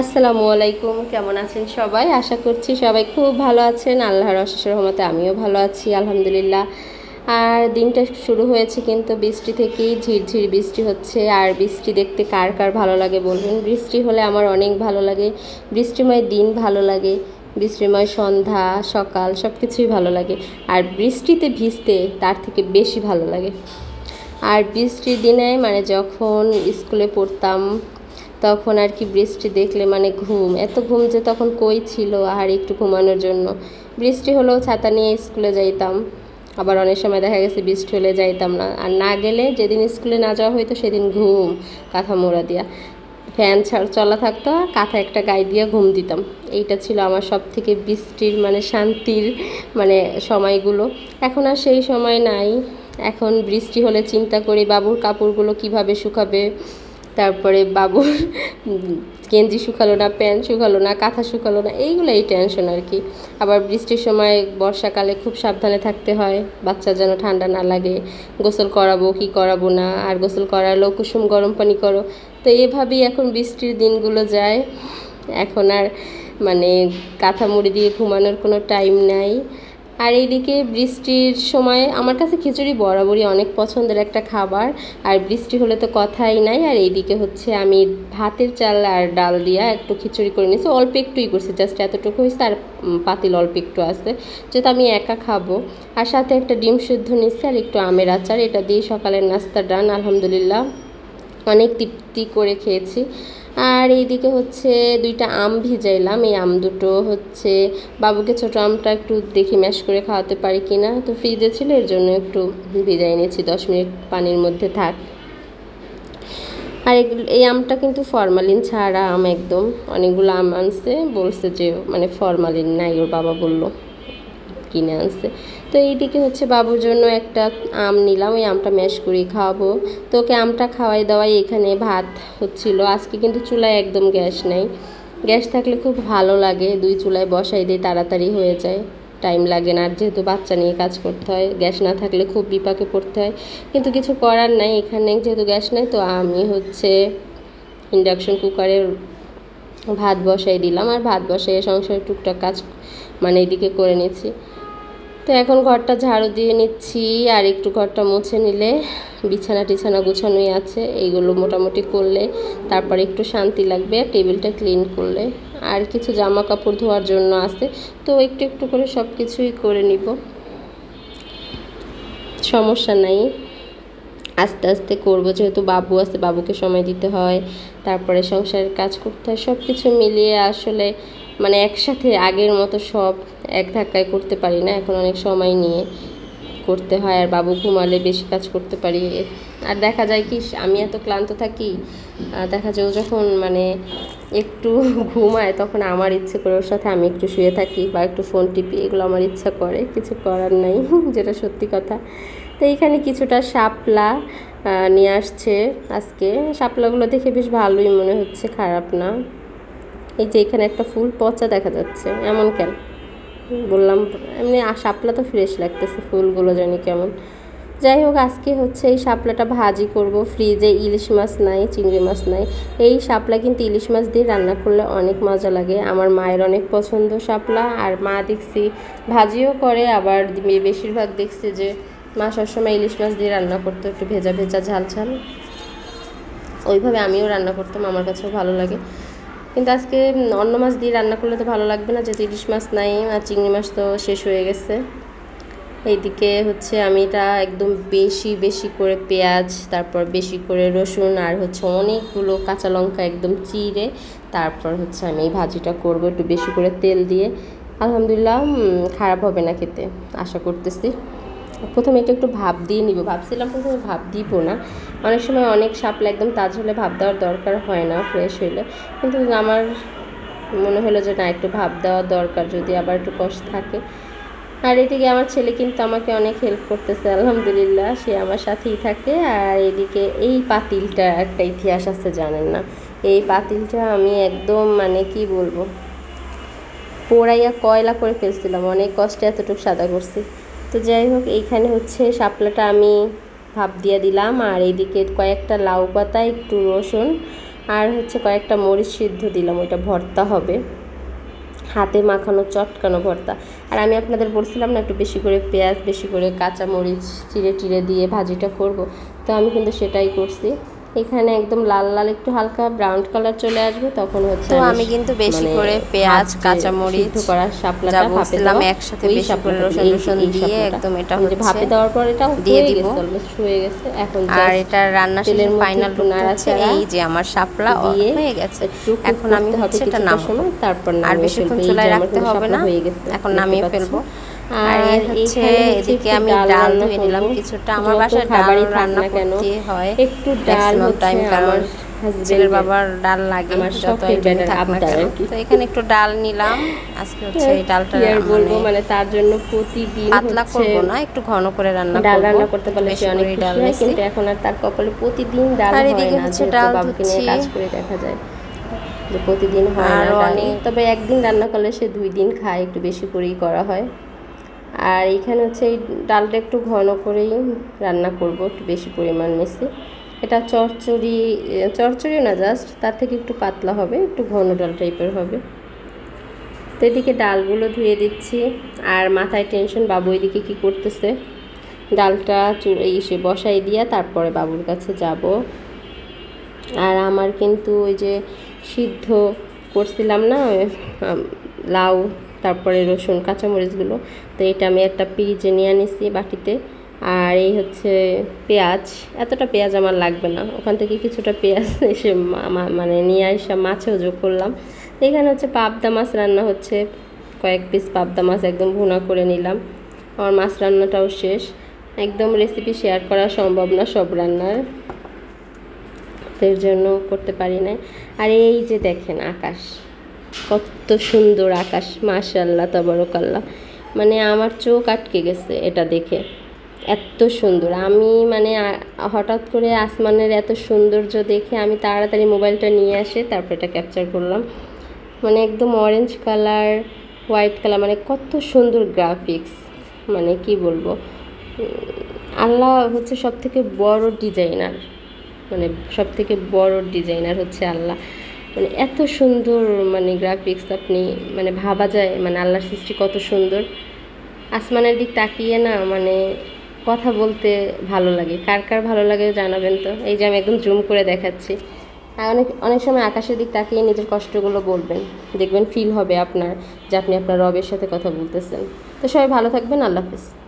আসসালামু আলাইকুম, কেমন আছেন সবাই? আশা করছি সবাই খুব ভালো আছেন। আল্লাহর অশেষ রহমতে আমিও ভালো আছি, আলহামদুলিল্লাহ। আর দিনটা শুরু হয়েছে কিন্তু বৃষ্টি থেকেই ঝিরঝির বৃষ্টি হচ্ছে। আর বৃষ্টি দেখতে কার কার ভালো লাগে বলবেন বৃষ্টি হলে আমার অনেক ভালো লাগে। বৃষ্টিময় দিন ভালো লাগে। বৃষ্টিময় সন্ধ্যা, সকাল সব কিছুই ভালো লাগে। আর বৃষ্টিতে ভিজতে তার থেকে বেশি ভালো লাগে। আর বৃষ্টির দিনে মানে যখন স্কুলে পড়তাম তখন আর কি বৃষ্টি দেখলে মানে ঘুম। এত ঘুম যে তখন কই ছিল আর একটু ঘুমানোর জন্য। বৃষ্টি হলেও ছাতা নিয়ে স্কুলে যাইতাম। আবার অনেক সময় দেখা গেছে বৃষ্টি হলে যাইতাম না। আর না গেলে যেদিন স্কুলে না যাওয়া হইতো সেদিন ঘুম, কাঁথা মোড়া দিয়া। ফ্যান ছাড় চলা থাকতো আর কাঁথা একটা গায়ে দিয়ে ঘুম দিতাম। এইটা ছিল আমার সব থেকে বৃষ্টির মানে শান্তির মানে সময়গুলো। এখন আর সেই সময় নাই। এখন বৃষ্টি হলে চিন্তা করি বাবুর কাপড়গুলো কীভাবে শুকাবে তারপরে বাবুর গেঞ্জি শুকালো না, প্যান্ট শুকালো না, কাঁথা শুকালো না, এইগুলোই টেনশন আর কি। আবার বৃষ্টির সময় বর্ষাকালে খুব সাবধানে থাকতে হয়, বাচ্চা যেন ঠান্ডা না লাগে, গোসল করাবো কি করাবো না, আর গোসল করালেও কুসুম গরম পানি করো। তো এভাবেই এখন বৃষ্টির দিনগুলো যায়। এখন আর মানে কাঁথা মুড়ি দিয়ে ঘুমানোর কোনো টাইম নাই। আর এইদিকে বৃষ্টির সময় আমার কাছে খিচুড়ি বরাবরই অনেক পছন্দের একটা খাবার। আর বৃষ্টি হলে তো কথাই নাই। আর এইদিকে হচ্ছে আমি ভাতের চাল আর ডাল দিয়া একটু খিচুড়ি করে নিয়েছি। অল্প একটুই করছি জাস্ট এতটুকু হয়েছে। আর পাতিল অল্প একটু আছে, যেহেতু আমি একা খাব। আর সাথে একটা ডিম সিদ্ধ নিচ্ছি আর একটু আমের আচার। এটা দিয়ে সকালের নাস্তা ডান আলহামদুলিল্লাহ। অনেক তৃপ্তি করে খেয়েছি। আর এইদিকে হচ্ছে দুইটা আম ভিজাইলাম। এই আম দুটো হচ্ছে বাবুকে ছোটো আমটা একটু দেখি ম্যাশ করে খাওয়াতে পারি কি না তো ফ্রিজে ছিল, এর জন্য একটু ভিজাই নিয়েছি দশ মিনিট পানির মধ্যে থাক। আর এই আমটা কিন্তু ফরমালিন ছাড়া আম একদম। অনেকগুলো আম আনছে, বলছে যে মানে ফরমালিন নাই, ওর বাবা বলল। কিনে আনছে। তো এইদিকে হচ্ছে বাবুর জন্য একটা আম নিলাম, ওই আমটা ম্যাশ করে খাওয়াবো। তো ওকে আমটা খাওয়াই দাওয়াই এখানে ভাত হচ্ছিল। আজকে কিন্তু চুলায় একদম গ্যাস নেই। গ্যাস থাকলে খুব ভালো লাগে, দুই চুলায় বসাই দিয়ে তাড়াতাড়ি হয়ে যায়, টাইম লাগে না। আর যেহেতু বাচ্চা নিয়ে কাজ করতে হয়, গ্যাস না থাকলে খুব বিপাকে পড়তে হয়। কিন্তু কিছু করার নাই, এখানে যেহেতু গ্যাস নেই, তো আমি হচ্ছে ইন্ডাকশন কুকারে ভাত বসাই দিলাম। আর ভাত বসাই সংসারের টুকটাক কাজ মানে এদিকে করে নিচ্ছি। তো এখন ঘরটা ঝাড়ু দিয়ে নিচ্ছি আর একটু ঘরটা মুছে নিলে বিছানা টিছানা গুছানোই আছে, এইগুলো মোটামুটি করলে তারপরে একটু শান্তি লাগবে আর টেবিলটা ক্লিন করলে। আর কিছু জামা কাপড় ধোয়ার জন্য আছে, তো একটু একটু করে সব কিছুই করে নিব। সমস্যা নাই। আস্তে আস্তে করব, যেহেতু বাবু আছে, বাবুকে সময় দিতে হয়, তারপরে সংসারের কাজ করতে হয় সব কিছু মিলিয়ে আসলে মানে একসাথে আগের মতো সব এক ধাক্কায় করতে পারি না। এখন অনেক সময় নিয়ে করতে হয় আর বাবু ঘুমালে বেশি কাজ করতে পারি। আর দেখা যায় কি, আমি এত ক্লান্ত থাকি দেখা যায় ও যখন মানে একটু ঘুমায় তখন আমার ইচ্ছে করে ওর সাথে আমি একটু শুয়ে থাকি বা একটু ফোন টিপি, এগুলো আমার ইচ্ছা করে, কিছু করার নাই যেটা সত্যি কথা। তো এইখানে কিছুটা শাপলা নিয়ে আসছে আজকে। শাপলাগুলো দেখে বেশ ভালোই মনে হচ্ছে, খারাপ না। এই যে এখানে একটা ফুল পচা দেখা যাচ্ছে, এমন কেন? বললাম, এমনি শাপলা তো ফ্রেশ লাগতেছে, ফুলগুলো জানি কেমন। যাই হোক, আজকে হচ্ছে এই শাপলাটা ভাজি করব ফ্রিজে ইলিশ মাছ নাই, চিংড়ি মাছ নাই। এই শাপলা কিন্তু ইলিশ মাছ দিয়ে রান্না করলে অনেক মজা লাগে। আমার মায়ের অনেক পছন্দ শাপলা, আর মা দেখছি ভাজিও করে, আবার বেশিরভাগ দেখছি যে মা সবসময় ইলিশ মাছ দিয়ে রান্না করতো, একটু ভেজা ভেজা ঝাল ঝাল। ওইভাবে আমিও রান্না করতাম, আমার কাছেও ভালো লাগে। কিন্তু আজকে অন্য মাছ দিয়ে রান্না করলে তো ভালো লাগবে না, যেহেতু ইলিশ মাছ নাই আর চিংড়ি মাছ তো শেষ হয়ে গেছে। এইদিকে হচ্ছে আমি এটা একদম বেশি বেশি করে পেঁয়াজ, তারপর বেশি করে রসুন আর হচ্ছে অনেকগুলো কাঁচা লঙ্কা একদম চিড়ে, তারপর হচ্ছে আমি এই ভাজিটা করব একটু বেশি করে তেল দিয়ে। আলহামদুলিল্লাহ খারাপ হবে না খেতে, আশা করতেছি। প্রথমে এটা একটু ভাব দিয়ে নিব। ভাবছিলাম প্রথমে ভাব দিব না। অনেক সময় অনেক শাপলা একদম তাজ হলে ভাব দেওয়ার দরকার হয় না ফ্রেশ হইলে। কিন্তু আমার মনে হলো যে না, একটু ভাব দেওয়ার দরকার, যদি আবার একটু কষ্ট থাকে। আর এদিকে আমার ছেলে কিন্তু আমাকে অনেক হেল্প করতেছে, আলহামদুলিল্লাহ। সে আমার সাথেই থাকে। আর এদিকে এই পাতিলটা একটা ইতিহাস আছে, জানেন না? এই পাতিলটা আমি একদম মানে কি বলব? পোড়াইয়া কয়লা করে ফেলছিলাম। অনেক কষ্টে এতটুকু সাদা করছি। তো যাই হোক, এইখানে হচ্ছে শাপলাটা আমি ভাপ দিয়ে দিলাম, আর এইদিকে কয়েকটা লাউ পাতা, একটু রসুন, আর হচ্ছে কয়েকটা মরিচ সিদ্ধ দিলাম, ওইটা ভর্তা হবে। হাতে মাখানো চটকানো ভর্তা। আর আমি আপনাদের বলছিলাম না, একটু বেশি করে পেঁয়াজ, বেশি করে কাঁচা মরিচ চিড়ে টিড়ে দিয়ে ভাজিটা করব, তো আমি কিন্তু সেটাই করছি। এখানে একদম লাল লাল একটু হালকা ব্রাউন কালার চলে আসবে তখন হচ্ছে তো আমি কিন্তু বেশি মানে করে পেঁয়াজ, কাঁচামরিচ করা শাপলাটা ভাপে দেওয়া, একসাথে বেশি করে রসুন এই দিয়ে। একদম এটা যে ভাপে দেওয়ার পর এটা দিয়ে দিব। হয়ে গেছে এখন আর এটা রান্না তেলের শেষে ফাইনাল লুক হচ্ছে নাড়াচাড়া এই যে আমার শাপলা হয়ে গেছে এখন আমি হচ্ছে এটা নামাবো তারপর আর বেশিক্ষণ। চুলায় রাখতে হবে না হয়ে গেছে, এখন নামিয়ে ফেলব আর হচ্ছে এদিকে আমি ডাল ধুয়ে নিলাম করব। কিছুটা আমার বাসায় ডাল রান্না করতে হয় একটু ডাল time, কারণ ছেলের বাবার ডাল লাগে আমার যত শখের থাক না। তো এখানে একটু ডাল নিলাম আজকে হচ্ছে এই ডালটা আর বলব মানে মানে তার জন্য প্রতিদিন পাতলা করব না একটু ঘন করে রান্না ডাল রান্না করতে পারলে সে অনেক ডাল হয় কিন্তু এখন আর তার কপালে প্রতিদিন ডাল হয় না হচ্ছে ডাল ধুচ্ছি। কাজ করে দেখা যায় যে প্রতিদিন হয় না তবে একদিন রান্না করলে সে দুই দিন খায় একটু বেশি করেই করা হয় আর এইখানে হচ্ছে এই ডালটা একটু ঘন করেই রান্না করব, একটু বেশি পরিমাণ মেসে। এটা চচ্চড়ি চচ্চড়ি না, জাস্ট তার থেকে একটু পাতলা হবে, একটু ঘন ডাল টাইপের হবে। তো এদিকে ডালগুলো ধুয়ে দিচ্ছি, আর মাথায় টেনশন, বাবু এদিকে কী করতেছে? ডালটা ইসে বসাই দিয়া তারপরে বাবুর কাছে যাব। আর আমার কিন্তু ওই যে সিদ্ধ করছিলাম না লাউ তারপরে রসুন, কাঁচামরিচগুলো। তো এটা আমি একটা পিরিজে নিয়ে নিছি বাটিতে। আর এই হচ্ছে পেঁয়াজ। এতটা পেঁয়াজ আমার লাগবে না। ওখান থেকে কিছুটা পেঁয়াজ এসে মানে নিয়ে আসা মাছেও যোগ করলাম। এখানে হচ্ছে পাবদা মাছ রান্না হচ্ছে। কয়েক পিস পাবদা মাছ একদম ভুনা করে নিলাম। আমার মাছ রান্নাটাও শেষ। একদম রেসিপি শেয়ার করা সম্ভব না সব রান্নার। জন্য করতে পারি না আর এই যে দেখেন আকাশ। কত সুন্দর আকাশ মাশাল্লাহ তবরকাল্লাহ। মানে আমার চোখ আটকে গেছে এটা দেখে। এত সুন্দর। আমি মানে হঠাৎ করে আসমানের এত সৌন্দর্য দেখে আমি তাড়াতাড়ি মোবাইলটা নিয়ে আসে তারপর এটা ক্যাপচার করলাম। মানে একদম অরেঞ্জ কালার হোয়াইট কালার মানে কত সুন্দর গ্রাফিক্স মানে কি বলব? আল্লাহ হচ্ছে সব থেকে বড় ডিজাইনার মানে সব থেকে বড় ডিজাইনার হচ্ছে আল্লাহ। মানে এত সুন্দর মানে গ্রাফিক্স আপনি মানে ভাবা যায় মানে আল্লাহর সৃষ্টি কত সুন্দর। আসমানের দিক তাকিয়ে না মানে কথা বলতে ভালো লাগে। কার কার ভালো লাগে জানাবেন তো? এই যে আমি একদম জুম করে দেখাচ্ছি। আর অনেক অনেক সময় আকাশের দিক তাকিয়ে নিজের কষ্টগুলো বলবেন। দেখবেন ফিল হবে আপনার যে আপনি আপনার রবের সাথে কথা বলতেছেন। তো সবাই ভালো থাকবেন, আল্লাহ হাফিজ।